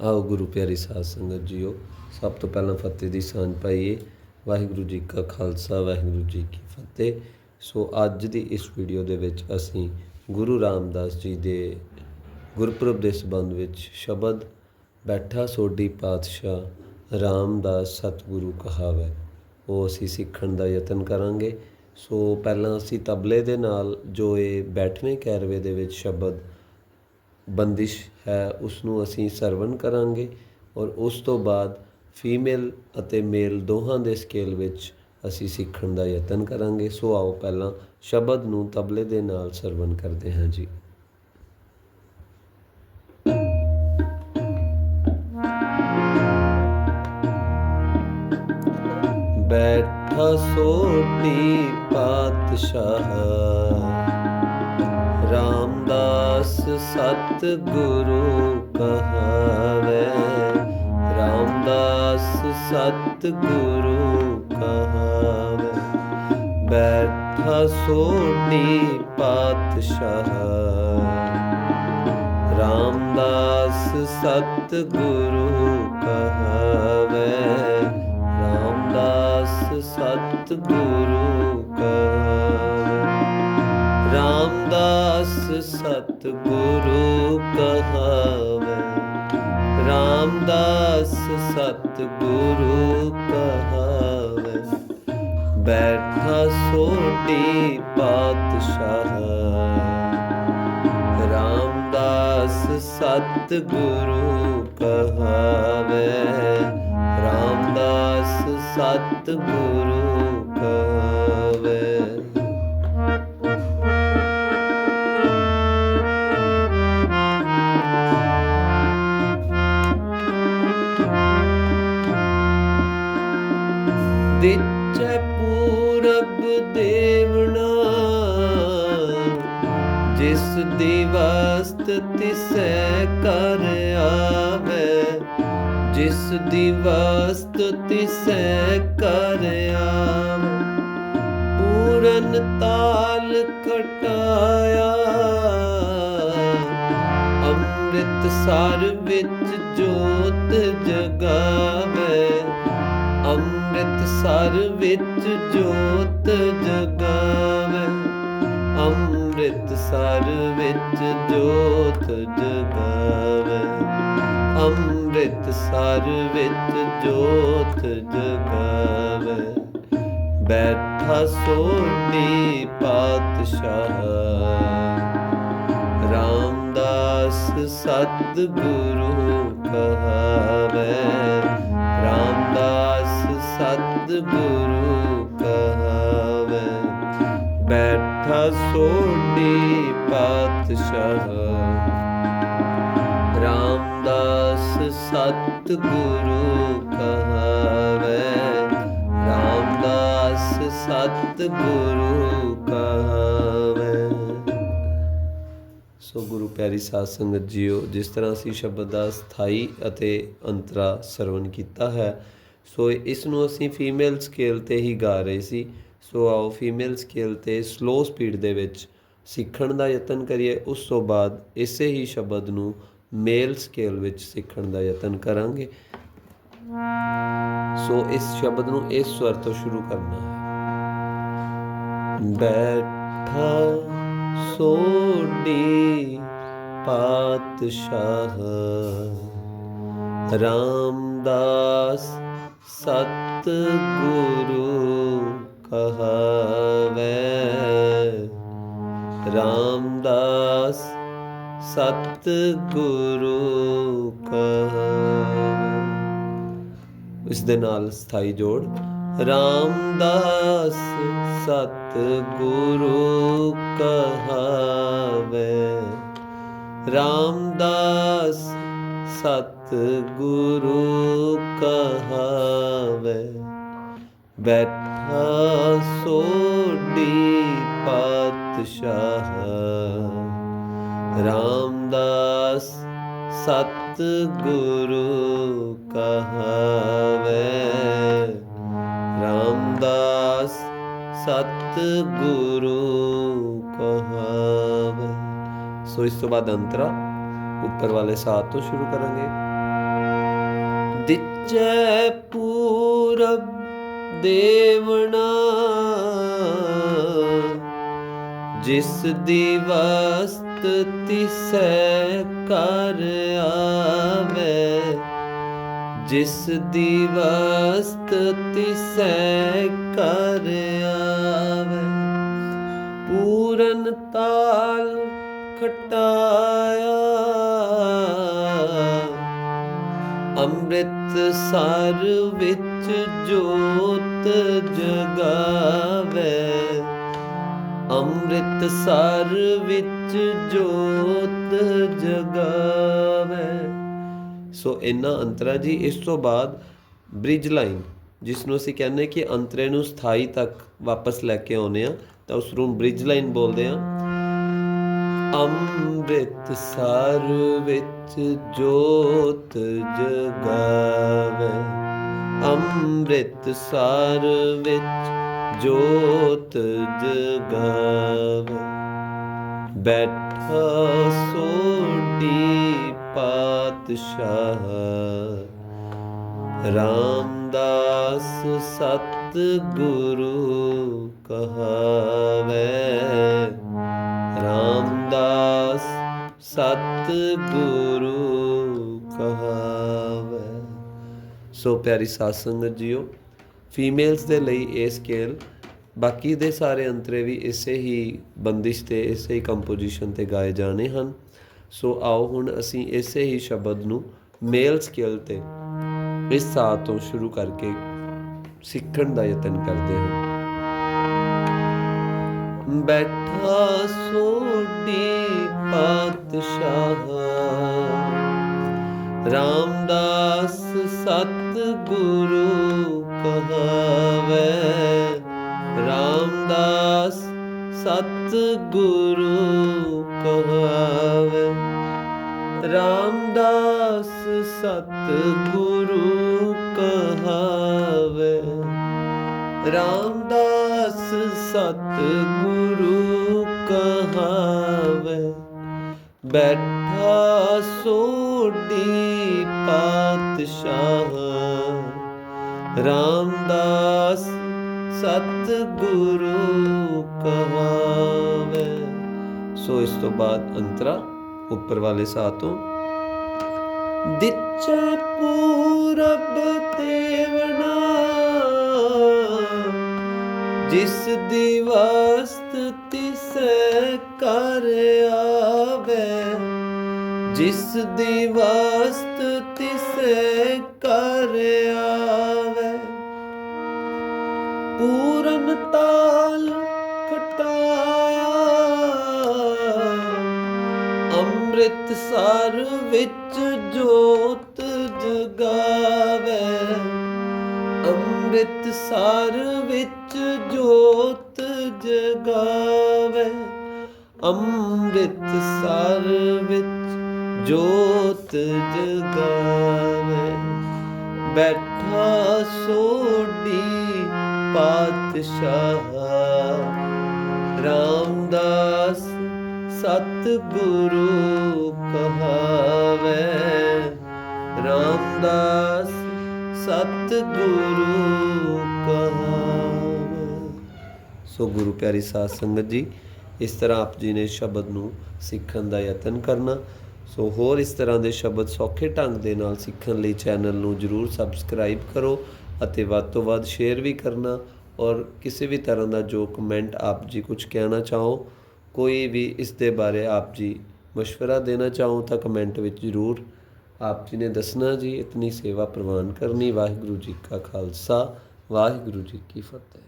ਆਓ ਗੁਰੂ ਪਿਆਰੀ ਸਾਧ ਸੰਗਤ ਜੀਓ, ਸਭ ਤੋਂ ਪਹਿਲਾਂ ਫਤਿਹ ਦੀ ਸਾਂਝ ਪਾਈਏ। ਵਾਹਿਗੁਰੂ ਜੀ ਕਾ ਖਾਲਸਾ, ਵਾਹਿਗੁਰੂ ਜੀ ਕੀ ਫਤਿਹ। ਸੋ ਅੱਜ ਦੀ ਇਸ ਵੀਡੀਓ ਦੇ ਵਿੱਚ ਅਸੀਂ ਗੁਰੂ ਰਾਮਦਾਸ ਜੀ ਦੇ ਗੁਰਪੁਰਬ ਦੇ ਸੰਬੰਧ ਵਿੱਚ ਸ਼ਬਦ ਬੈਠਾ ਸੋਢੀ ਪਾਤਸ਼ਾਹ ਰਾਮਦਾਸ ਸਤਿਗੁਰੂ ਕਹਾਵੇ। ਉਹ ਅਸੀਂ ਸਿੱਖਣ ਦਾ ਯਤਨ ਕਰਾਂਗੇ। ਸੋ ਪਹਿਲਾਂ ਅਸੀਂ ਤਬਲੇ ਦੇ ਨਾਲ ਜੋ ਇਹ ਬੈਠਵੇਂ ਕੈਰਵੇ ਦੇ ਵਿੱਚ ਸ਼ਬਦ ਬੰਦਿਸ਼ ਹੈ ਉਸ ਨੂੰ ਅਸੀਂ ਸਰਵਣ ਕਰਾਂਗੇ ਔਰ ਉਸ ਤੋਂ ਬਾਅਦ ਫੀਮੇਲ ਅਤੇ ਮੇਲ ਦੋਹਾਂ ਦੇ ਸਕੇਲ ਵਿੱਚ ਅਸੀਂ ਸਿੱਖਣ ਦਾ ਯਤਨ ਕਰਾਂਗੇ। ਸੋ ਆਓ ਪਹਿਲਾਂ ਸ਼ਬਦ ਨੂੰ ਤਬਲੇ ਦੇ ਨਾਲ ਸਰਵਣ ਕਰਦੇ ਹਾਂ ਜੀ। ਬੈਠਾ ਸੋਢੀ ਪਾਤਸ਼ਾਹ ਰਾਮਦਾਸ ਸਤ ਗੁਰੂ ਕਹਾਵੇ। ਰਾਮਦਾਸ ਸਤ ਗੁਰੂ ਕਹਾਵੇ। ਬੈਠਾ ਸੋਢੀ ਪਾਤਸ਼ਾਹ। ਰਾਮਦਾਸ ਸਤ ਗੁਰੂ ਕਹਾਵੇ। ਰਾਮਦਾਸ ਸਤ ਗੁਰੂ ਰਾਮਦਾਸ ਸਤ ਗੁਰੂ ਕਹਾਵੇ, ਰਾਮਦਾਸ ਸਤ ਗੁਰੂ ਕਹਾਵੇ, ਬੈਠਾ ਸੋਟੀ ਪਾਤਸ਼ਾਹ। ਰਾਮਦਾਸ ਸਤ ਗੁਰੂ ਕਹਾਵੇ, ਰਾਮਦਾਸ ਸਤ ਗੁਰੂ ਦਿੱਚੈ ਪੂਰਬ ਦੇਵਣਾ। ਜਿਸ ਦੀ ਵਸਤ ਤਿਸੈ ਕਰ ਆਵੇ। ਜਿਸ ਦੀ ਵਸਤ ਤਿਸੈ ਕਰ ਆਵੇ। ਪੂਰਨ ਤਾਲ ਕਟਾਇਆ। ਅੰਮ੍ਰਿਤ ਸਾਰ ਵਿੱਚ ਜੋਤ ਜਗਾਵੇ। ਅੰਮ੍ਰਿਤ ਸਰ ਵਿੱਚ ਜੋਤ ਜਗਾਵੇ, ਅੰਮ੍ਰਿਤ ਸਰ ਵਿੱਚ ਜੋਤ ਜਗਾਵੇ, ਅੰਮ੍ਰਿਤ ਸਰ ਵਿੱਚ ਜੋਤ ਜਗਾਵੇ। ਬੈਠਾ ਸੋਢੀ ਪਾਤਸ਼ਾਹ, ਰਾਮਦਾਸ ਸਤਿਗੁਰੂ ਕਹਾਵੇ, ਰਾਮਦਾਸ ਸਤ ਕਹਾਵੇ, ਬੈਠਾ ਸੋਢੀ ਪਾਤਸ਼ਾਹ ਰਾਮਦਾਸ ਸਤ ਕਹਾਵੇ, ਰਾਮਦਾਸ ਸਤ ਕਹਾਵੇ। ਸੋ ਗੁਰੂ ਪਿਆਰੀ ਸਾਧ ਸੰਗਤ ਜੀਓ, ਜਿਸ ਤਰ੍ਹਾਂ ਅਸੀਂ ਸ਼ਬਦ ਦਾ ਸਥਾਈ ਅਤੇ ਅੰਤਰਾ ਸਰਵਣ ਕੀਤਾ ਹੈ ਸੋ ਇਸ ਨੂੰ ਅਸੀਂ ਫੀਮੇਲ ਸਕੇਲ ਤੇ ਹੀ ਗਾ ਰਹੇ ਸੀ। ਸੋ ਆਓ ਫੀਮੇਲ ਸਕੇਲ ਤੇ ਸਲੋ ਸਪੀਡ ਦੇ ਵਿੱਚ ਸਿੱਖਣ ਦਾ ਯਤਨ ਕਰੀਏ। ਉਸ ਤੋਂ ਬਾਅਦ ਇਸੇ ਹੀ ਸ਼ਬਦ ਨੂੰ ਮੇਲ ਸਕੇਲ ਵਿੱਚ ਸਿੱਖਣ ਦਾ ਯਤਨ ਕਰਾਂਗੇ। ਸੋ ਇਸ ਸ਼ਬਦ ਨੂੰ ਇਸ ਸਵਰ ਤੋਂ ਸ਼ੁਰੂ ਕਰਨਾ ਹੈ। ਬੈਠਾ ਸੋਡੀ ਪਾਤਸ਼ਾਹ ਰਾਮਦਾਸ ਸਤ ਗੁਰੂ ਕਹਾਵੇ। ਰਾਮਦਾਸ ਸਤ ਗੁਰੂ ਕਹਾਵੇ। ਇਸ ਦੇ ਨਾਲ ਸਥਾਈ ਜੋੜ, ਰਾਮਦਾਸ ਸਤ ਗੁਰੂ ਕਹਾਵੇ। ਰਾਮਦਾਸ ਸਤ ਸਤਿਗੁਰੂ ਕਹਾਵੇ, ਬੈਠਾ ਸੋਢੀ ਪਾਤਸ਼ਾਹ। ਰਾਮਦਾਸ ਸਤਿਗੁਰੂ ਕਹਾਵੇ, ਰਾਮਦਾਸ ਸਤਿਗੁਰੂ ਕਹਾਵੇ। ਸੋ ਇਸ ਤੋਂ ਬਾਅਦ ਅੰਤਰਾ, ਉੱਪਰ ਵਾਲੇ ਸਾਥ ਤੋਂ ਸ਼ੁਰੂ ਕਰਾਂਗੇ। ਦਿਚੈ ਪੂਰਬ ਦੇਵਣਾ। ਜਿਸ ਦੀ ਵਸਤ ਤਿਸੈ ਕਰ ਆਵੇ, ਜਿਸ ਦੀ ਵਸਤ ਤਿਸੈ ਕਰ ਆਵੇ। ਪੂਰਨ ਤਾਲ ਖਟਾਇਆ, ਅੰਮ੍ਰਿਤ ਸਰ ਵਿੱਚ ਜੋਤ ਜਗਾਵੇ। ਅੰਮ੍ਰਿਤ ਸਰ ਵਿੱਚ ਜੋਤ ਜਗਾਵੇ। ਸੋ ਇਹਨਾਂ ਅੰਤਰਾ ਜੀ, ਇਸ ਤੋਂ ਬਾਅਦ ਬ੍ਰਿਜ ਲਾਈਨ ਜਿਸ ਨੂੰ ਅਸੀਂ ਕਹਿੰਦੇ ਕਿ ਅੰਤਰੇ ਨੂੰ ਸਥਾਈ ਤੱਕ ਵਾਪਸ ਲੈ ਕੇ ਆਉਨੇ ਆ ਤਾਂ ਉਸ ਨੂੰ ਬ੍ਰਿਜ ਲਾਈਨ ਬੋਲਦੇ ਆ ਅੰਮ੍ਰਿਤ ਸਰ ਵਿੱਚ ਜੋਤ ਜਗਾਵੇ। ਅੰਮ੍ਰਿਤ ਸਰ ਵਿੱਚ ਜੋਤ ਜਗਾਵੇ। ਬੈਠਾ ਸੋਢੀ ਪਾਤਸ਼ਾਹ। ਰਾਮਦਾਸ ਸਤ ਗੁਰੂ ਕਹਾਵੇ। ਰਾਮਦਾਸ ਸਤ ਗੁਰੂ ਕਹਾਵੇ। ਸੋ ਪਿਆਰੀ ਸਾਧ ਸੰਗਤ ਜੀਓ, ਫੀਮੇਲਸ ਦੇ ਲਈ ਇਹ ਸਕੇਲ ਬਾਕੀ ਦੇ ਸਾਰੇ ਅੰਤਰੇ ਵੀ ਇਸੇ ਹੀ ਬੰਦਿਸ਼ ਤੇ, ਇਸੇ ਹੀ ਕੰਪੋਜੀਸ਼ਨ ਤੇ ਗਾਏ ਜਾਣੇ ਹਨ। ਸੋ ਆਓ ਹੁਣ ਅਸੀਂ ਇਸੇ ਹੀ ਸ਼ਬਦ ਨੂੰ ਮੇਲ ਸਕੇਲ ਤੇ ਇਸ ਸਾਹ ਤੋਂ ਸ਼ੁਰੂ ਕਰਕੇ ਸਿੱਖਣ ਦਾ ਯਤਨ ਕਰਦੇ ਹਾਂ। ਬੈਠਾ ਸੋਢੀ ਪਾਤਸ਼ਾਹ। ਰਾਮਦਾਸ ਸਤ ਗੁਰੂ ਕਹਾਵੇ, ਰਾਮਦਾਸ ਸਤ ਗੁਰੂ ਕਹਾਵੇ। ਰਾਮਦਾਸ ਸਤ ਗੁਰੂ ਕਹਾਵੇ, ਰਾਮਦਾਸ ਸਤ ਗੁਰੂ ਕਹਾਵੇ, ਬੈਠਾ ਸੋਢੀ ਪਾਤਸ਼ਾਹ। ਰਾਮਦਾਸ ਸਤ ਗੁਰੂ ਕਹਾਵੇ। ਸੋ ਇਸ ਤੋਂ ਬਾਅਦ ਅੰਤਰਾ ਉੱਪਰ ਵਾਲੇ ਸਾਹ ਤੋਂ। ਦਿਚੈ ਪੂਰਬ ਦੇਵਨਾ ਜਿਸ ਦੀ ਤਿਸੈ ਕਰ ਆਵੇ, ਜਿਸ ਦੀ ਵਸਤ ਤਿਸੈ ਕਰ ਆਵੇ। ਪੂਰਨ ਤਾਲ ਕਟਾਇਆ ਅੰਮ੍ਰਿਤ ਸਰ ਵਿੱਚ ਜੋਤ ਜਗਾਵੇ। ਅੰਮ੍ਰਿਤ ਸਰ ਵਿੱਚ ਜੋਤ ਜਗਾਵੇ ਅੰਮ੍ਰਿਤ ਸਰ ਵਿੱਚ ਜੋਤ ਜਗਾਵੇ ਬੈਠਾ ਸੋਢੀ ਪਾਤਸ਼ਾਹ ਰਾਮਦਾਸ ਸਤ ਗੁਰੂ ਕਹਾਵੇ ਰਾਮਦਾਸ ਸਤ ਗੁਰੂ ਕਹਾਵੇ ਸੋ ਗੁਰੂ ਪਿਆਰੀ ਸਾਧ ਸੰਗਤ ਜੀ ਇਸ ਤਰ੍ਹਾਂ ਆਪ ਜੀ ਨੇ ਸ਼ਬਦ ਨੂੰ ਸਿੱਖਣ ਦਾ ਯਤਨ ਕਰਨਾ ਸੋ ਹੋਰ ਇਸ ਤਰ੍ਹਾਂ ਦੇ ਸ਼ਬਦ ਸੌਖੇ ਢੰਗ ਦੇ ਨਾਲ ਸਿੱਖਣ ਲਈ ਚੈਨਲ ਨੂੰ ਜਰੂਰ ਸਬਸਕ੍ਰਾਈਬ ਕਰੋ ਅਤੇ ਵੱਧ ਤੋਂ ਵੱਧ ਸ਼ੇਅਰ ਵੀ ਕਰਨਾ ਔਰ ਕਿਸੇ ਵੀ ਤਰ੍ਹਾਂ ਦਾ ਜੋ ਕਮੈਂਟ ਆਪ ਜੀ ਕੁਝ ਕਹਿਣਾ ਚਾਹੋ ਕੋਈ ਵੀ ਇਸ ਦੇ ਬਾਰੇ ਆਪ ਜੀ مشورہ ਦੇਣਾ ਚਾਹੋ ਤਾਂ ਕਮੈਂਟ ਵਿੱਚ ਜਰੂਰ ਆਪ ਜੀ ਨੇ ਦੱਸਣਾ ਜੀ ਇਤਨੀ ਸੇਵਾ ਪ੍ਰਵਾਨ ਕਰਨੀ ਵਾਹਿਗੁਰੂ ਜੀ ਕਾ ਖਾਲਸਾ ਵਾਹਿਗੁਰੂ ਜੀ ਕੀ ਫਤਿਹ